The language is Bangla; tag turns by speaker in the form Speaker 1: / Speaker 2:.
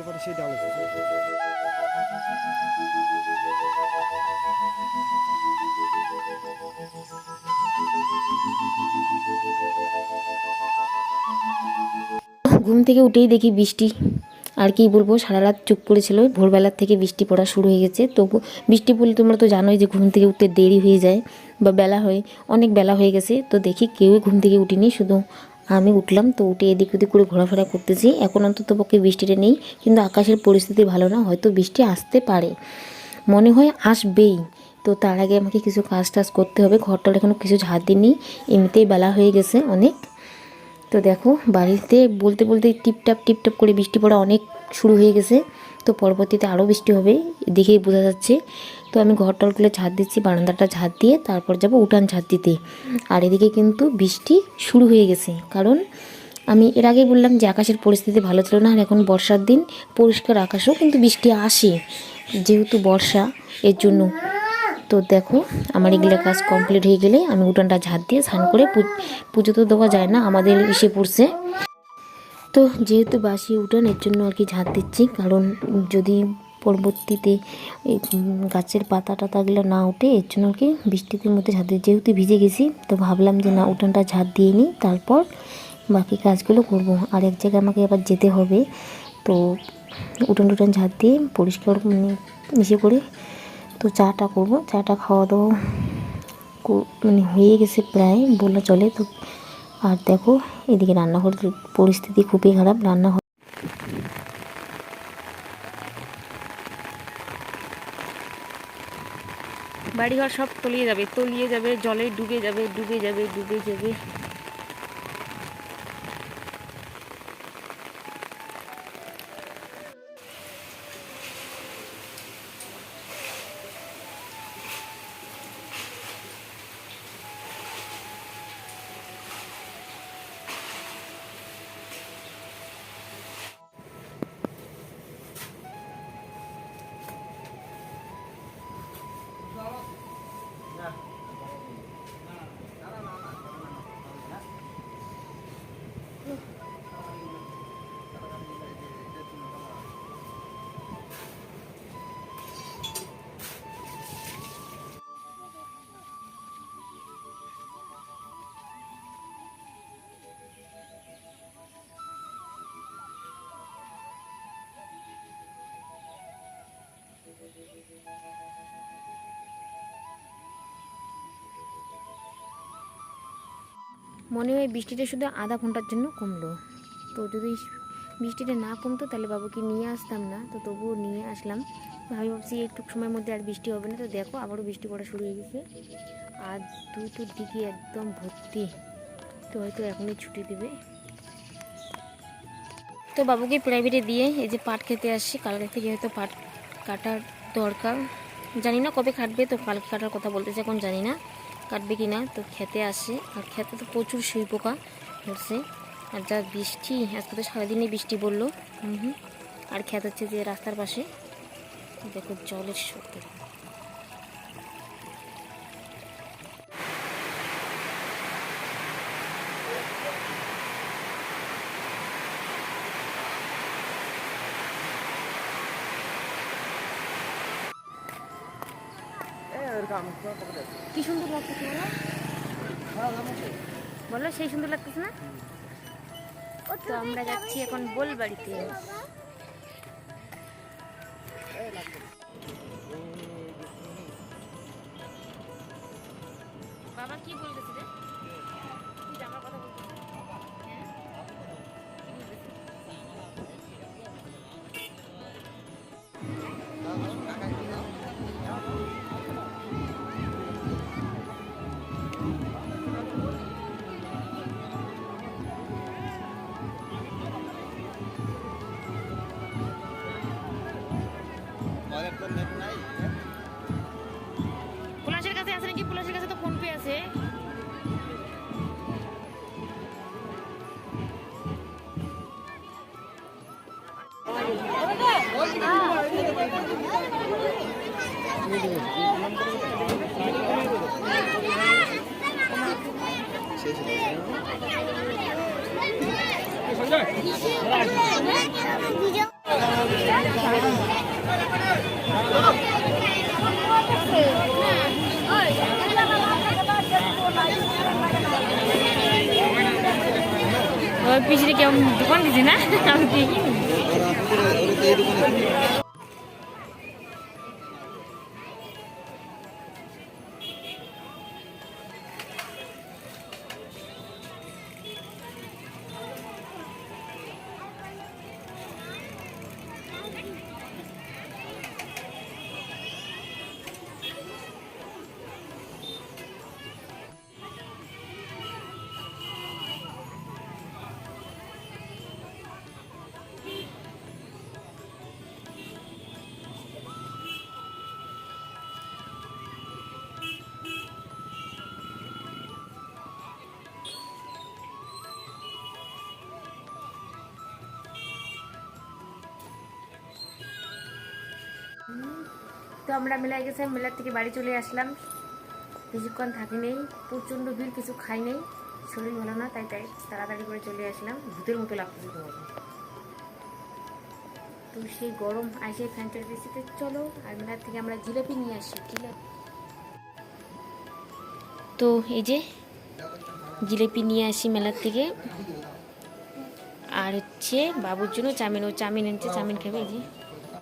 Speaker 1: হতে পারে ডাল এসেছে
Speaker 2: ঘুম থেকে উঠেই দেখি বৃষ্টি। আর কি বলব সারা রাত চুপ করেছিল, ভোরবেলার থেকে বৃষ্টি পড়া শুরু হয়ে গেছে। তো বৃষ্টি পড়লে তোমরা তো জানোই যে ঘুম থেকে উঠতে দেরি হয়ে যায় বা বেলা হয়, অনেক বেলা হয়ে গেছে। তো দেখি কেউই ঘুম থেকে উঠিনি, শুধু আমি উঠলাম, তো উঠে এদিক ওদিক করে ঘোরাফেরা করতেছি। এখন অন্তত পক্ষে বৃষ্টিটা নেই, কিন্তু আকাশের পরিস্থিতি ভালো না, হয়তো বৃষ্টি আসতে পারে। মনে হয় আসবেই। তো তার আগে আমাকে কিছু কাজ টাজ করতে হবে, ঘরটার এখনও কিছু ঝাড় দিইনি, এমনিতেই বেলা হয়ে গেছে অনেক। তো দেখো, বাড়িতে বলতে বলতে টিপটাপ টিপটাপ করে বৃষ্টি পড়া অনেক শুরু হয়ে গেছে, তো পরবর্তীতে আরও বৃষ্টি হবে দেখেই বোঝা যাচ্ছে। তো আমি ঘর টলগুলো ঝাড় দিচ্ছি, বারান্দাটা ঝাড় দিয়ে তারপর যাব উঠান ঝাড় দিতে। আর এদিকে কিন্তু বৃষ্টি শুরু হয়ে গেছে, কারণ আমি এর আগেই বললাম যে আকাশের পরিস্থিতি ভালো ছিল না, আর এখন বর্ষার দিন, পরিষ্কার আকাশেও কিন্তু বৃষ্টি আসে, যেহেতু বর্ষা এর জন্য। তো দেখো, আমার এগুলো কাজ কমপ্লিট হয়ে গেলে আমি উঠানটা ঝাড় দিয়ে স্নান করে পুজো তো দেওয়া যায় না, আমাদের এসে পড়ছে। তো যেহেতু বাসি উঠান, এর জন্য আর কি ঝাড় দিচ্ছি, কারণ যদি পরবর্তীতে এই গাছের পাতা টাতাগুলো না উঠে এর জন্য কি বৃষ্টিতে মধ্যে ঝাড় দিয়ে, যেহেতু ভিজে গেছি, তো ভাবলাম যে না, উঠানটা ঝাড় দিয়ে নিই, তারপর বাকি কাজগুলো করব। আর এক জায়গায় আমাকে আবার যেতে হবে। তো উঠান টুটান ঝাড় দিয়ে পরিষ্কার মানে মিশে করে তো চাটা করব। চাটা খাওয়া দাওয়া মানে হয়ে গেছে প্রায় বলা চলে। তো আর দেখো, এদিকে রান্নাঘরের পরিস্থিতি খুবই খারাপ, রান্নাঘর
Speaker 3: বাড়িঘর সব তলিয়ে যাবে তলিয়ে যাবে জলে ডুবে যাবে ডুবে যাবে ডুবে যাবে। Thank you.
Speaker 2: মনে হয় বৃষ্টিটা শুধু আধা ঘণ্টার জন্য কমলো। তো যদি বৃষ্টিটা না কমতো তাহলে বাবুকে নিয়ে আসতাম না। তো তবুও নিয়ে আসলাম। ভাবি ভাবছি একটু সময়ের মধ্যে আর বৃষ্টি হবে না। তো দেখো, আবারও বৃষ্টি পড়া শুরু হয়ে গেছে। আর দুটোর দিকে একদম ভর্তি। তো হয়তো এখনই ছুটি দেবে। তো বাবুকে প্রাইভেটে দিয়ে এই যে পাট খেতে আসছি। কালকে থেকে হয়তো পাট কাটার দরকার। জানি না কবে কাটবে তো কালকে কাটার কথা বলতেছে, এখন জানি না। কাটবে কি না তো খেতে আসে। আর খেতে তো প্রচুর শুই পোকা ধরছে। আর যা বৃষ্টি, আজকে তো সারাদিনই বৃষ্টি পড়ল। হুম। আর খেত হচ্ছে যে রাস্তার পাশে। দেখো জলের স্রোত। কি সুন্দর লাগতেছে বলো? বলো, সেই সুন্দর লাগতেছে না? তো আমরা যাচ্ছি এখন বোলবাড়িতে। বাবা কি বলতেছে রে? পিছনে কেমন দোকান দিছে না? আমি দেখি। দেখিনি তো আমরা মেলায় গেছে, মেলার থেকে বাড়ি চলে আসলাম। বেশিক্ষণ থাকি নেই, প্রচণ্ড ভিড়, কিছু খাই নেই। শরীর ভালো না, তাই তাই তাড়াতাড়ি করে চলে আসলাম। ভূতের মতো লাগতেছে তো সেই গরম আসে ফ্যান চালিয়েছিতে চলো, আর মেলার থেকে আমরা জিলাপি নিয়ে আসি, জিলাপি। তো এই যে জিলিপি নিয়ে আসি মেলার থেকে। আর হচ্ছে বাবুর জন্য চাউমিন, ও চাউমিন এনেছে, চাউমিন খাবে, এই যে।